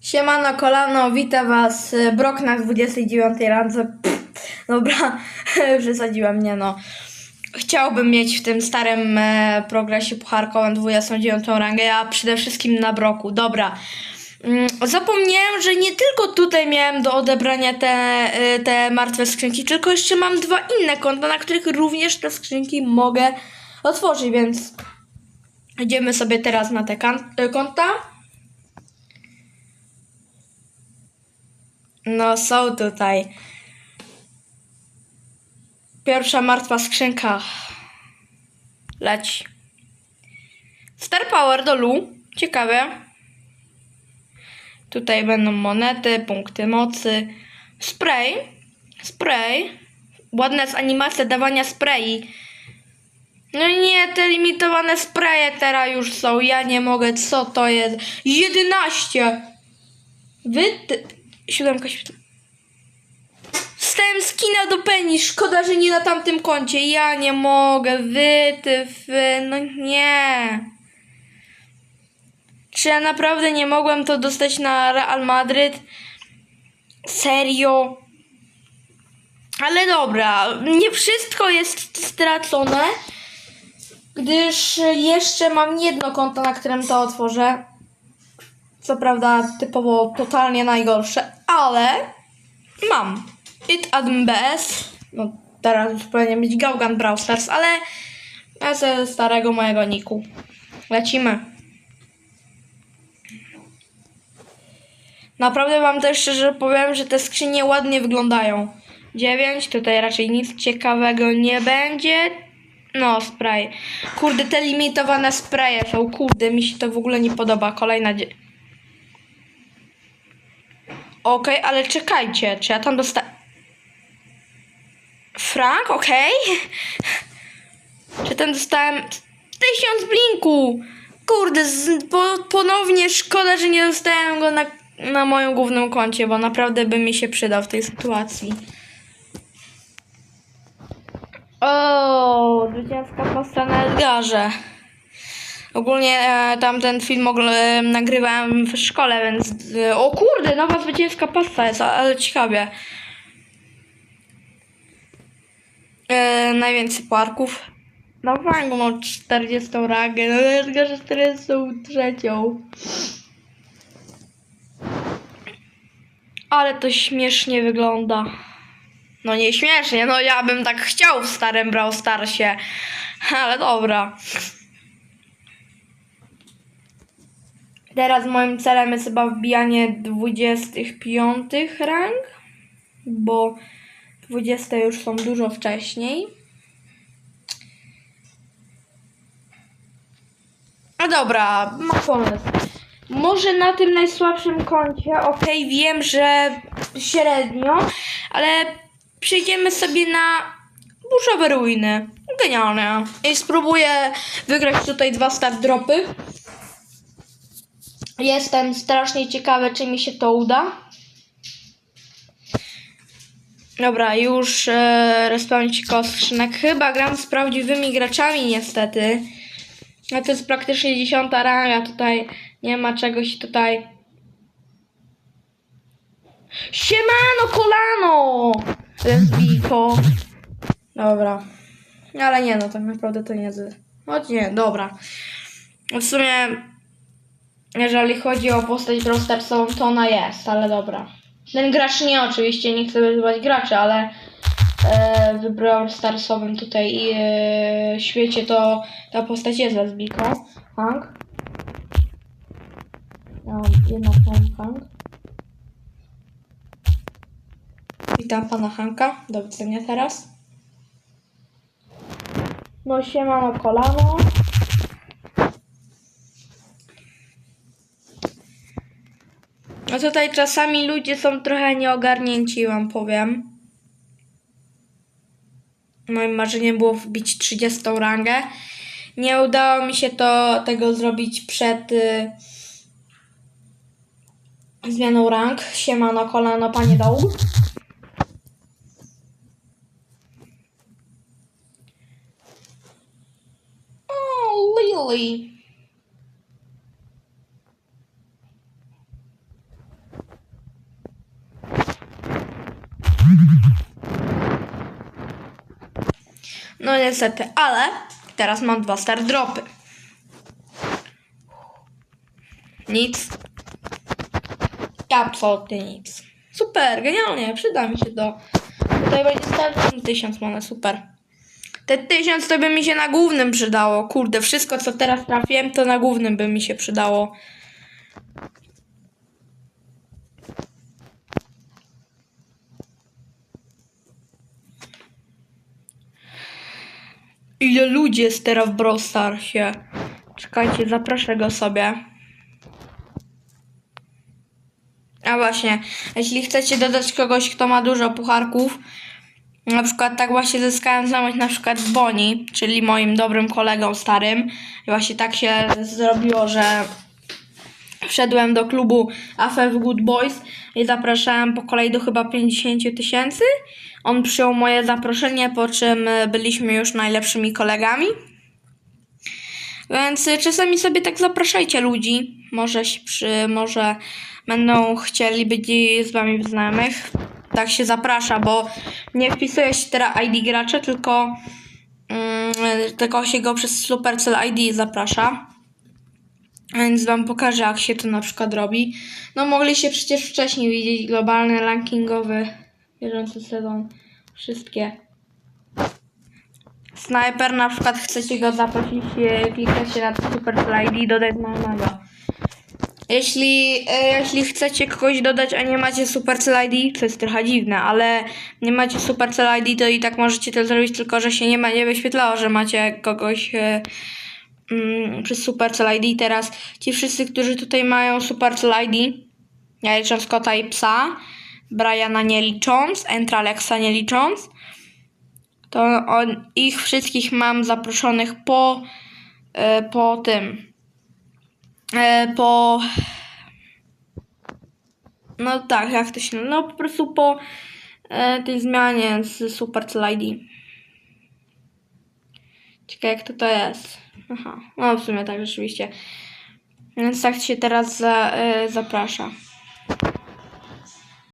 Siemano kolano, witam was Brok na 29 randze. Dobra, przesadziłem, nie no. Chciałbym mieć w tym starym e, progresie pucharkowym 29 rangę, a przede wszystkim na Broku. Dobra. Mm, Zapomniałem, że nie tylko tutaj miałem do odebrania te, e, te martwe skrzynki, tylko jeszcze mam dwa inne konta, na których również te skrzynki mogę otworzyć, więc idziemy sobie teraz na te e, konta. No, są tutaj. Pierwsza martwa skrzynka. Leci. Star Power do Lu. Ciekawe. Tutaj będą monety, punkty mocy. Spray. Spray. Ładna jest animacja dawania sprayi. No nie, te limitowane spraye teraz już są. Ja nie mogę. Co to jest? 11! Wy... Siódemka, siódemka. Stałem skina do Penny. Szkoda, że nie na tamtym koncie. Ja nie mogę. Wy, ty, wy. No nie. Czy ja naprawdę nie mogłem to dostać na Real Madryt? Serio? Ale dobra, nie wszystko jest stracone, gdyż jeszcze mam jedno konto, na którym to otworzę. Co prawda typowo totalnie najgorsze, ale mam. It Adm BS. No teraz już powinien być Gaugan Brawl Stars, ale ja ze starego mojego niku. Lecimy. Naprawdę wam też szczerze powiem, że te skrzynie ładnie wyglądają. 9, tutaj raczej nic ciekawego nie będzie. No, spray. Kurde, te limitowane spraye są. Kurde, mi się to w ogóle nie podoba. Kolejna. Okej, ale czekajcie, czy ja tam dosta... Frank, okej? Czy tam dostałem... Tysiąc blinku! Kurde, z, po, ponownie szkoda, że nie dostałem go na, na moim głównym koncie, bo naprawdę by mi się przydał w tej sytuacji. O, zwycięska posta na Edgarze. Ogólnie e, tamten film ogl- nagrywałem w szkole, więc... E, o kurde, nowa zwycięska pasta jest, ale ciekawie. E, najwięcej parków. No fajnie, mam 40 rangę, no Edgarze 43. Ale to śmiesznie wygląda. No nie śmiesznie, no ja bym tak chciał w starym Brawl Starsie. Ale dobra. Teraz moim celem jest chyba wbijanie 25 rang, bo 20 już są dużo wcześniej. No dobra, mam pomysł. Może na tym najsłabszym koncie, okej, wiem, że średnio, ale przejdziemy sobie na burzowe ruiny. Genialne. I spróbuję wygrać tutaj dwa start dropy. Jestem strasznie ciekawy, czy mi się to uda. Dobra, już e, respawncie koło skrzynek. Chyba gram z prawdziwymi graczami niestety. A to jest praktycznie dziesiąta ranga, tutaj nie ma czegoś tutaj. Siemano kolano! Lesbijko. Dobra. Ale nie no, tak naprawdę to nie. Choć nie, dobra. W sumie, jeżeli chodzi o postać Brawl to ona jest, ale dobra. Ten gracz nie, oczywiście, nie chcę wyzywać graczy, ale e, w Brawl Starsowym tutaj e, świecie to ta postać jest lesbijką. Hank. Ja jedną Hank. Witam pana Hanka. Do widzenia teraz. No siemano kolano. No tutaj czasami ludzie są trochę nieogarnięci, wam powiem. Moim marzeniem było wbić 30 rangę. Nie udało mi się to tego zrobić przed y, zmianą rang. Siemano kolano, panie dołu. O, Lily. No niestety, ale teraz mam dwa star dropy. Nic. Absolutnie nic. Super, genialnie, przyda mi się to. Tutaj będzie starczy tysiąc monet, super. Te tysiąc to by mi się na głównym przydało. Kurde, wszystko co teraz trafiłem, to na głównym by mi się przydało. Ile ludzi jest teraz w Brawl Starsie? Czekajcie, zaproszę go sobie. A właśnie, jeśli chcecie dodać kogoś, kto ma dużo pucharków, na przykład tak właśnie zyskałem znajomość na przykład z Boni, czyli moim dobrym kolegą starym. I właśnie tak się zrobiło, że wszedłem do klubu AFF Good Boys i zapraszałem po kolei do chyba 50 tysięcy. On przyjął moje zaproszenie, po czym e, byliśmy już najlepszymi kolegami. Więc y, czasami sobie tak zapraszajcie ludzi. Może się przy, może będą chcieli być z wami znajomych. Tak się zaprasza, bo nie wpisuje się teraz ID gracza, tylko, mm, tylko się go przez Supercell ID zaprasza. Więc wam pokażę, jak się to na przykład robi. No mogliście przecież wcześniej widzieć globalny rankingowy bieżący sezon. Wszystkie. Snajper na przykład chcecie go zaprosić, klikacie na Supercell ID i dodać znajomego. Jeśli, e, jeśli chcecie kogoś dodać, a nie macie Supercell ID, to jest trochę dziwne, ale nie macie Supercell ID, to i tak możecie to zrobić, tylko że się nie, ma, nie wyświetlało, że macie kogoś e, przez Supercell ID. Teraz ci wszyscy, którzy tutaj mają Supercell ID, ja licząc kota i psa, Briana nie licząc, Entralexa nie licząc, to on, ich wszystkich mam zaproszonych po, e, po tym, e, po, no tak, jak to się, no po prostu po e, tej zmianie z Supercell ID. Ciekawe jak to to jest. Aha, no w sumie tak rzeczywiście. Więc tak się teraz za, e, zaprasza.